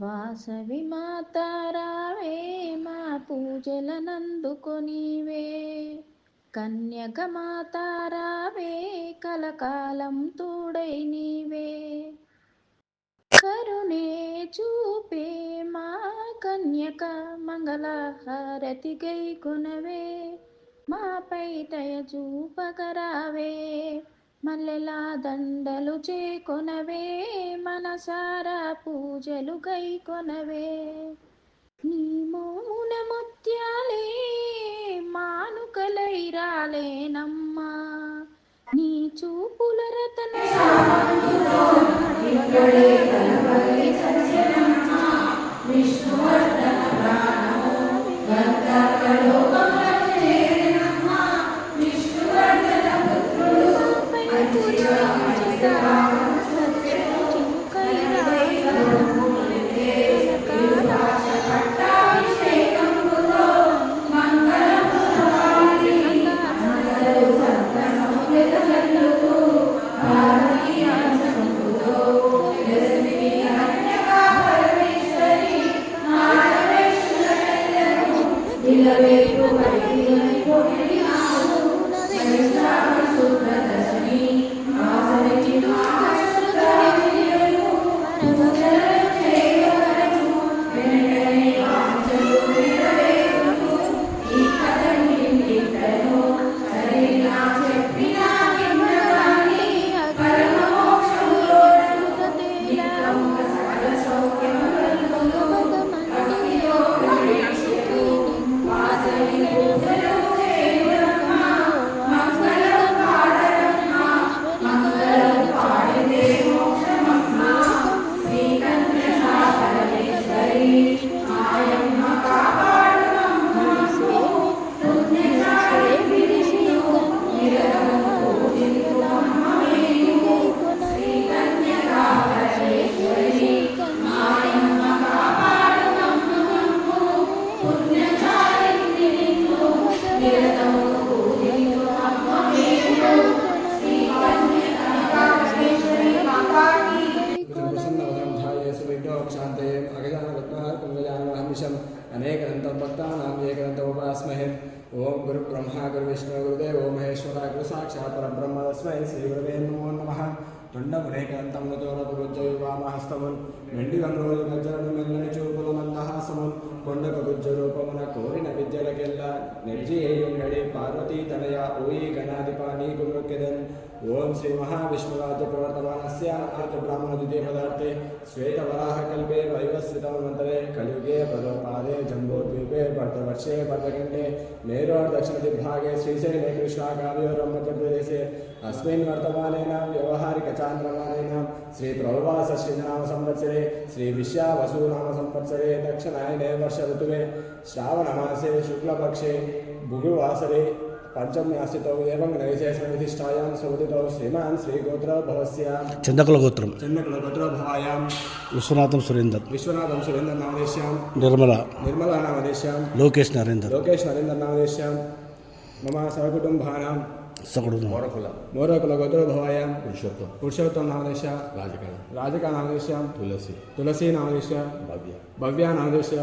వాసవి మాతారావే మా పూజలనందుకొనివే. కన్యక మాతారావే కలకాలం తోడై నీవే. కరుణే చూపే మా కన్యక మంగళహారతి గై కొనవే మాపై దయ చూపగరావే. మల్లెలా దండలు చేకొనవే మనసారా పూజలు గై కొనవే నీ మౌన ముత్యాలే మానుకలై రాలేనమ్మా నీ చూపుల రతన వైపు వైపు నాలుగు మనసా సుప్రద ಬ್ರಹ್ಮ ಗುರು ವಿಷ್ಣು ಗುರುದೇವೋ ಮಹೇಶ್ವರ ಗುರು ಸಾಕ್ಷಾತ್ ಪರಬ್ರಹ್ಮ ತಸ್ಮೈ ಶ್ರೀ ಗುರುವೇ ನಮೋ ನಮಃ దొండ గురేకాంతములతోరపుజ్జయువామహస్తమున్ వెండి వనరోజు గజ్జలను మెల్లని చూపులు మందహాసమున్ కొండక గుజ్జ రూపమున కోరిన విద్యలకెల్లా నిర్జయేయుండడి పార్వతీ తనయ ఓయి గణాధిప నీకు మృక్యదన్ ఓం శ్రీ మహావిష్ణురాజ్య ప్రవర్తమానస్య ఆర్త బ్రాహ్మణ ద్వితీయ పదార్థే శ్వేతవరాహకల్పే వైవస్థితమంతరే కలియుగే పదోపా पड़ता वर्षे पर्वखण्डे मेरोर् दक्षिणदिग्भागे श्रीशैले कृष्णाकाव्योरम्भप्रदेशे अस्मिन् वर्तमानेनां व्यवहारिकचान्द्रमानेनां श्रीप्रभुवासश्रीनाम संवत्सरे श्रीविश्यावसूनाम संवत्सरे दक्षिणायने वर्षऋतुवे श्रावणमासे शुक्लपक्षे भुगुवासरे చందకుల గోత్రం విశ్వనాథం సురేందర్. విశ్వనాథం సురేందర్ నామదేశ్యాం. నిర్మల. నిర్మల నామదేశ్యాం. లోకేష్ నరేందర్. లోకేష్ నరేందర్ నామదేశ్యాం. మమ సహకుటుంబానాం. సకుటుంబం మోరకుల. మోరకుల గోత్రభవాయాం పురుషోత్తం. పురుషోత్తం నామదేశ రాజకా రాజకా నామదేశ్యాం. తులసి. తులసి నామదేశ భవ్య. భవ్య నామదేశ్య.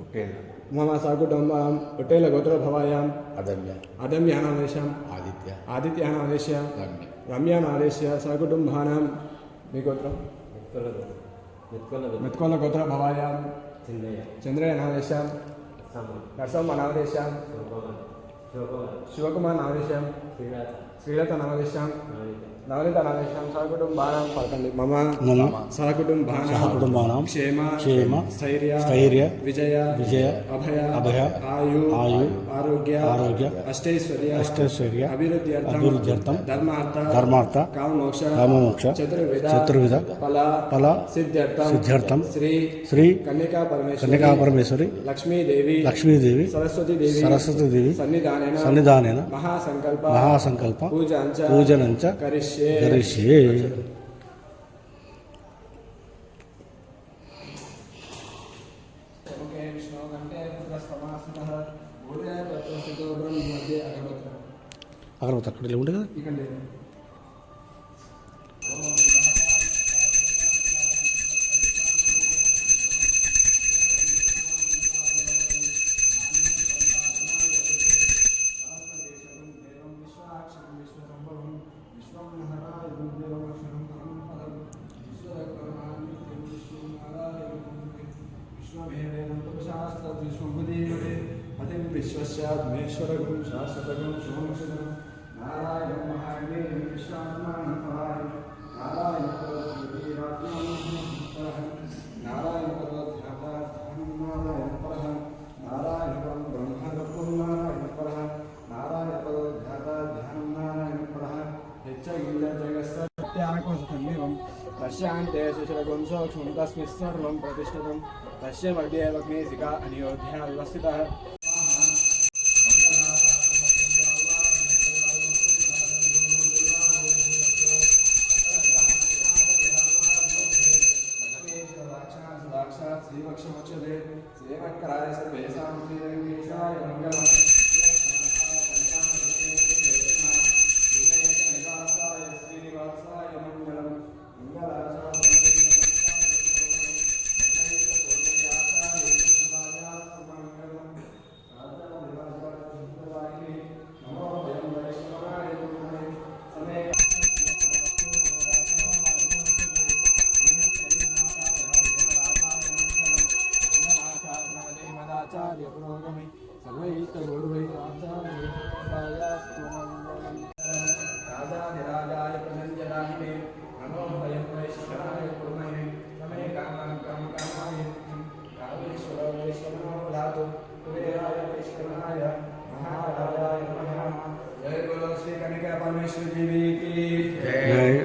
ఒకే. మమ సాగుడంబాం ఒట్టేల గోత్ర భవాయాం అదమ్య అదమ్యానాదేశాం ఆదిత్య ఆదిత్యానాదేశ్య రమ్య రమ్యానాదేశ్య సాగుటుంబానాం మీ గోత్రం మెత్కోల గోత్ర భవాయాం చంద్రయానాదేశాం నరసమ్మనాదేశాం శివకుమార్ నాదేశాం శ్రీలత నాదేశాం నవనీత నాగేశ్వరం సహకుటుంబానాం పలకండి మమ మమ సహకుటుంబానాం సహకుటుంబానాం క్షేమ క్షేమ స్థైర్య స్థైర్య విజయ విజయ అభయ అభయ ఆయు ఆయు ఆరోగ్య ఆరోగ్య అష్టైశ్వర్య అష్టైశ్వర్య అభివృద్ధ్యర్థం అభివృద్ధ్యర్థం ధర్మార్థ ధర్మార్థ కామమోక్ష కామమోక్ష చతుర్విధ చతుర్విధ ఫల ఫల సిద్ధ్యర్థం సిద్ధ్యర్థం శ్రీ శ్రీ కన్యకా పరమేశ్వరి కన్యకా పరమేశ్వరి లక్ష్మీదేవి లక్ష్మీదేవి సరస్వతి దేవి సన్నిధానేన సన్నిధానేన మహాసంకల్ప మహాసంకల్ప పూజాంచ పూజనంచ కరిష్యే ధరిషే అక్కడ అక్కడ ఉండే కదా? विश्वस्याद्मेश्वरगुं शाश्वतगुं सोमसुगुं नारायणं महाज्ञेयं नारायण परायं नारायणपरः नारायणपरोध्याता नारायणपरः नारायणपरं ब्रह्मगत्वं नारायणपरः नारायणपरोध्याता ध्यानं नारायणपरः यच्च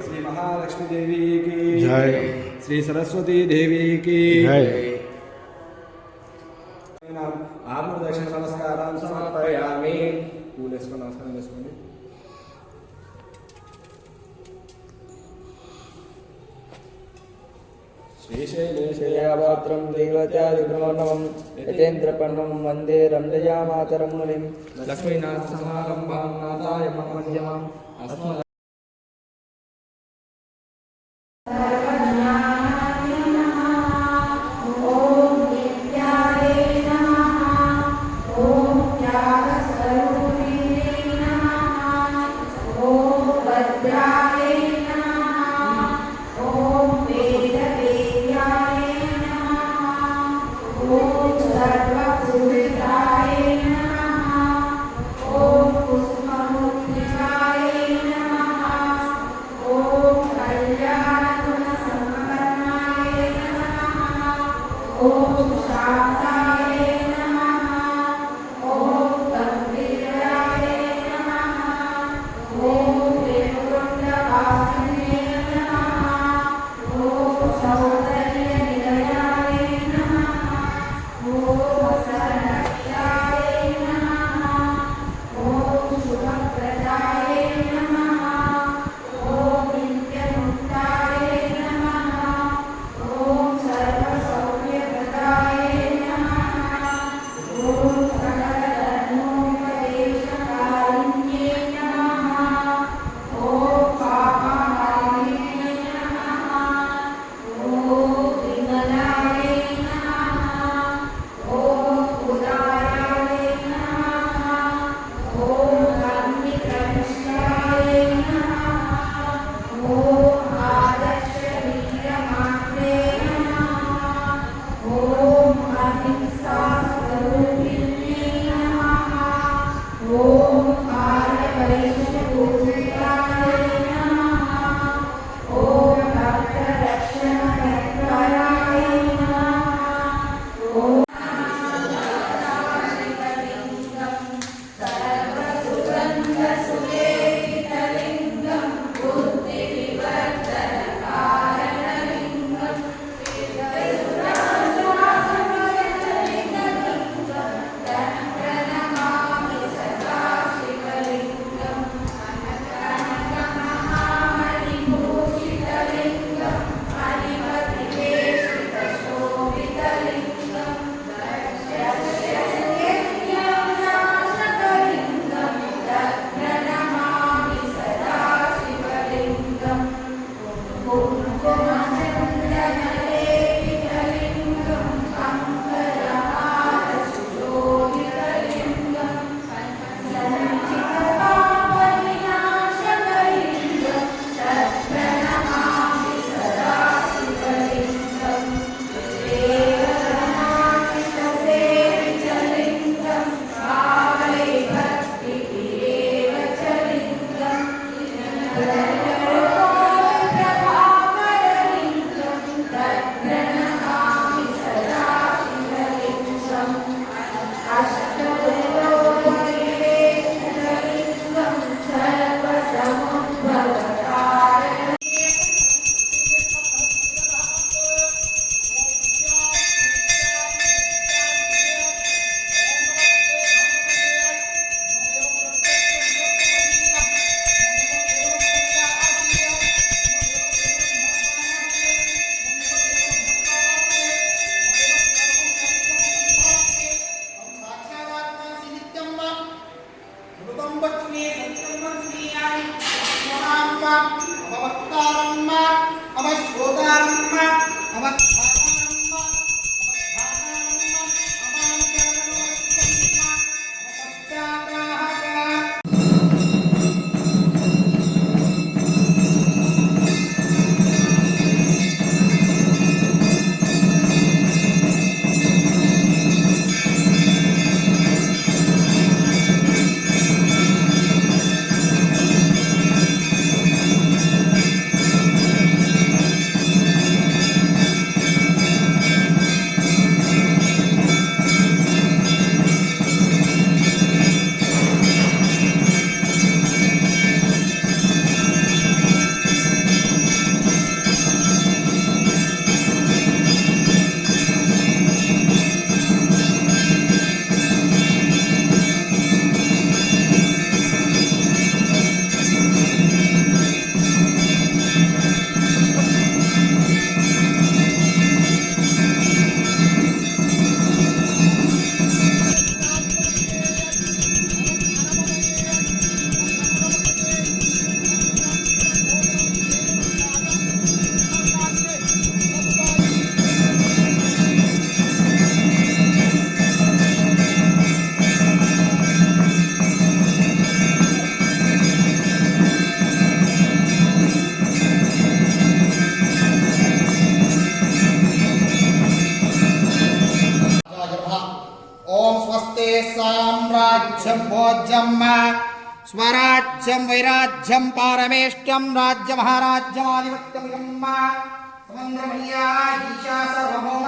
श्री महालक्ष्मी देवी की जय। श्री सरस्वती देवी की जय। ఆత్మ దక్షిణ నమస్కారం సమర్పయామి. పూలు వేసుకొని నమస్కారం చేసుకోండి. వందే రంజయామాతరం మునిం లక్ష్మీనాథ సమారంభాం మధ్యమాం. భోజ్యం స్వరాజ్యం వైరాజ్యం పారమేష్టం రాజ్యమహారాజ్యమాధిపత్యం సర్వభౌమ